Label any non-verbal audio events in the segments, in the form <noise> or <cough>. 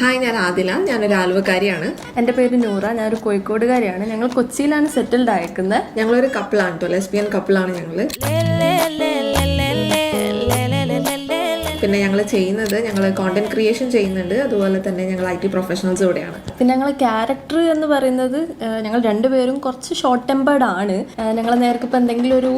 Hi ഞാൻ ആദില. ഞാനൊരു ആലുവക്കാരിയാണ്. എന്റെ പേര് നൂറ. ഞാനൊരു കോഴിക്കോടുകാരിയാണ്. ഞങ്ങൾ കൊച്ചിയിലാണ് സെറ്റിൽഡ് ആയിരിക്കുന്നത് ഞങ്ങളൊരു കപ്പിളാണ് കേട്ടോ ലെസ്ബിയൻ കപ്പിളാണ് ഞങ്ങൾ പിന്നെ ഞങ്ങൾ ചെയ്യുന്നത് ഞങ്ങൾ കോണ്ടന്റ് ക്രിയേഷൻ ചെയ്യുന്നുണ്ട്. അതുപോലെ തന്നെ ഞങ്ങൾ ഐ ടി പ്രൊഫഷണൽസ് കൂടെയാണ് പിന്നെ ഞങ്ങൾ ക്യാരക്ടർ എന്ന് പറയുന്നത് ഞങ്ങൾ രണ്ടുപേരും കുറച്ച് ഷോർട്ട് ടെമ്പേർഡ് ആണ് ഞങ്ങൾ നേർക്ക് ഇപ്പം എന്തെങ്കിലും ഒരു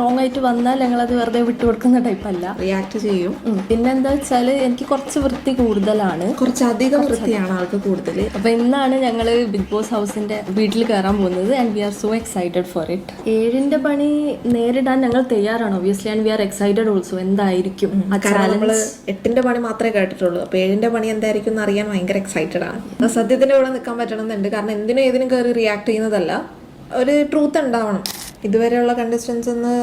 റോങ് ആയിട്ട് വന്നാൽ ഞങ്ങൾ അത് വെറുതെ വിട്ടുകൊടുക്കുന്ന അല്ല. റിയാക്ട് ചെയ്യും. പിന്നെ എന്താ വെച്ചാൽ എനിക്ക് കുറച്ച് വൃത്തി കൂടുതലാണ്. കുറച്ചധികം വൃത്തിയാണ് ആൾക്ക് കൂടുതൽ അപ്പോൾ ഇന്നാണ് ഞങ്ങൾ ബിഗ് ബോസ് ഹൗസിന്റെ വീട്ടിൽ കയറാൻ പോകുന്നത് and we are so excited for it ഏഴിന്റെ പണി നേരിടാൻ ഞങ്ങൾ തയ്യാറാണ് obviously and we are excited also എന്തായിരിക്കും? ആ നമ്മൾ എട്ടിന്റെ പണി മാത്രമേ കേട്ടിട്ടുള്ളൂ. അപ്പൊ ഏഴിന്റെ പണി എന്തായിരിക്കും എന്ന് അറിയാൻ ഭയങ്കര എക്സൈറ്റഡ് ആണ് സത്യത്തിന്റെ കൂടെ നിൽക്കാൻ പറ്റണമെന്നുണ്ട്. കാരണം എന്തിനും ഏതിനും കയറി റിയാക്ട് ചെയ്യുന്നതല്ല. ഒരു ട്രൂത്ത് ഉണ്ടാവണം. ഇതുവരെയുള്ള കണ്ടസ്റ്റൻസ് എന്ന്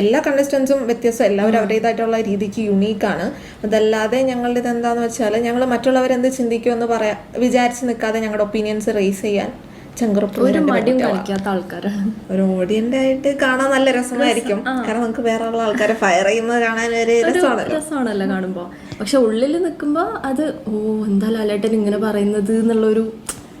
എല്ലാ കണ്ടസ്റ്റൻസും വ്യത്യസ്തം. എല്ലാവരും അവരുടേതായിട്ടുള്ള രീതിക്ക് യുണീക്കാണ് അതല്ലാതെ ഞങ്ങളുടെ ഇത് എന്താന്ന് വെച്ചാൽ ഞങ്ങൾ മറ്റുള്ളവരെന്ത് ചിന്തിക്കുമെന്ന് പറയാ വിചാരിച്ച് നിൽക്കാതെ ഞങ്ങളുടെ ഒപ്പീനിയൻസ് റേസ് ചെയ്യാൻ ഒരു മടിയും കളിക്കാത്ത ആൾക്കാരാണ് ഒരു ഓഡിയന്റ് ആയിട്ട് കാണാൻ നല്ല രസമായിരിക്കും. കാരണം നമുക്ക് വേറെ ഉള്ള ആൾക്കാരെ ഫയർ ചെയ്യുന്നത് കാണാൻ ഒരു രസമാണ് രസമാണല്ലോ. കാണുമ്പോൾ പക്ഷെ ഉള്ളിൽ നിൽക്കുമ്പോൾ അത് ഓ എന്താ ലാലേട്ടൻ ഇങ്ങനെ പറയുന്നത് എന്നുള്ളൊരു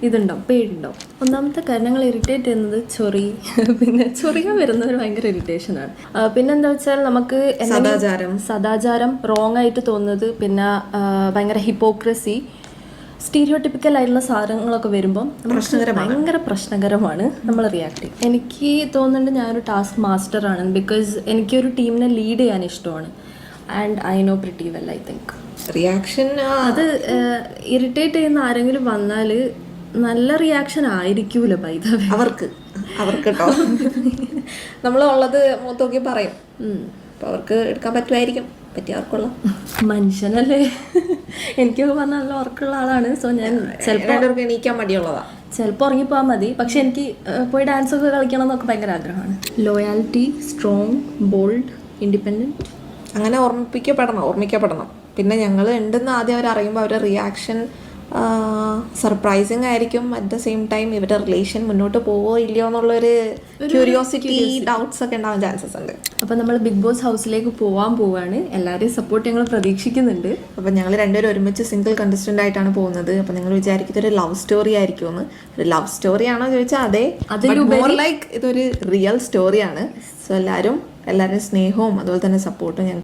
ഇതുണ്ടാവും പേടുണ്ടാവും. ഒന്നാമത്തെ കാര്യം ഞങ്ങൾ ഇറിറ്റേറ്റ് ചെയ്യുന്നത് ചൊറി. <laughs> പിന്നെ ചൊറിയാൻ വരുന്നവർ ഭയങ്കര ഇറിറ്റേഷനാണ് പിന്നെ എന്താ വെച്ചാൽ നമുക്ക് സദാചാരം. സദാചാരം റോങ് ആയിട്ട് തോന്നുന്നത് പിന്നെ ഭയങ്കര ഹിപ്പോക്രസി സ്റ്റീരിയോട്ടിപ്പിക്കൽ ആയിട്ടുള്ള സാധനങ്ങളൊക്കെ വരുമ്പോൾ ഭയങ്കര പ്രശ്നകരമാണ് നമ്മൾ റിയാക്ട് ചെയ്യും. എനിക്ക് തോന്നുന്നുണ്ട് ഞാനൊരു ടാസ്ക് മാസ്റ്റർ ആണ് ബിക്കോസ് എനിക്കൊരു ടീമിനെ ലീഡ് ചെയ്യാൻ ഇഷ്ടമാണ്. And I know pretty well I think reaction അത് ഇറിറ്റേറ്റ് ചെയ്യുന്ന ആരെങ്കിലും വന്നാൽ നല്ല റിയാക്ഷൻ ആയിരിക്കൂല ബൈ ദ അവർക്ക് അവർക്ക്. കേട്ടോ <laughs> നമ്മൾ ഉള്ളത് മുഖത്ത് നോക്കി പറയും അവർക്ക് എടുക്കാൻ പറ്റുമായിരിക്കും. പറ്റിയവർക്കുള്ള മനുഷ്യനല്ലേ? എനിക്കൊക്കെ പറഞ്ഞാൽ നല്ല ഉറക്കമുള്ള ആളാണ്. സോ ഞാൻ ചിലപ്പോൾ എണീക്കാൻ മടിയുള്ളതാ. ചിലപ്പോൾ ഉറങ്ങിപ്പോകാൻ മതി. പക്ഷെ എനിക്ക് പോയി ഡാൻസ് ഒക്കെ കളിക്കണം എന്നൊക്കെ ഭയങ്കര ആഗ്രഹമാണ്. ലോയാലിറ്റി സ്ട്രോങ് ബോൾഡ് ഇൻഡിപെൻഡന്റ് അങ്ങനെ ഓർമ്മിപ്പിക്കപ്പെടണം ഓർമ്മിക്കപ്പെടണം. പിന്നെ ഞങ്ങൾ ഉണ്ടെന്ന് ആദ്യം അവർ അറിയുമ്പോൾ അവരുടെ റിയാക്ഷൻ സർപ്രൈസിങ് ആയിരിക്കും. അറ്റ് ദ സെയിം ടൈം ഇവരുടെ റിലേഷൻ മുന്നോട്ട് പോവോ ഇല്ലയോ എന്നുള്ളൊരു ക്യൂരിയോസിറ്റി ഡൗട്ട്സ് ഒക്കെ ഉണ്ടാവാൻ ചാൻസസ് ഉണ്ട്. അപ്പം നമ്മൾ ബിഗ് ബോസ് ഹൗസിലേക്ക് പോകാൻ പോവാണ്. എല്ലാവരെയും സപ്പോർട്ട് ഞങ്ങൾ പ്രതീക്ഷിക്കുന്നുണ്ട്. അപ്പം ഞങ്ങൾ രണ്ടുപേരും ഒരുമിച്ച് സിംഗിൾ കണ്ടസ്റ്റന്റ് ആയിട്ടാണ് പോകുന്നത്. അപ്പം നിങ്ങൾ വിചാരിക്കുന്നത് ഒരു ലവ് സ്റ്റോറി ആയിരിക്കുമെന്ന്. ഒരു ലവ് സ്റ്റോറി ആണോ ചോദിച്ചാൽ അതെ. മോർ ലൈക്ക് ഇതൊരു റിയൽ സ്റ്റോറിയാണ് സോ എല്ലാവരും എല്ലാവരുടെയും സ്നേഹവും അതുപോലെ തന്നെ സപ്പോർട്ടും ഞങ്ങൾക്ക്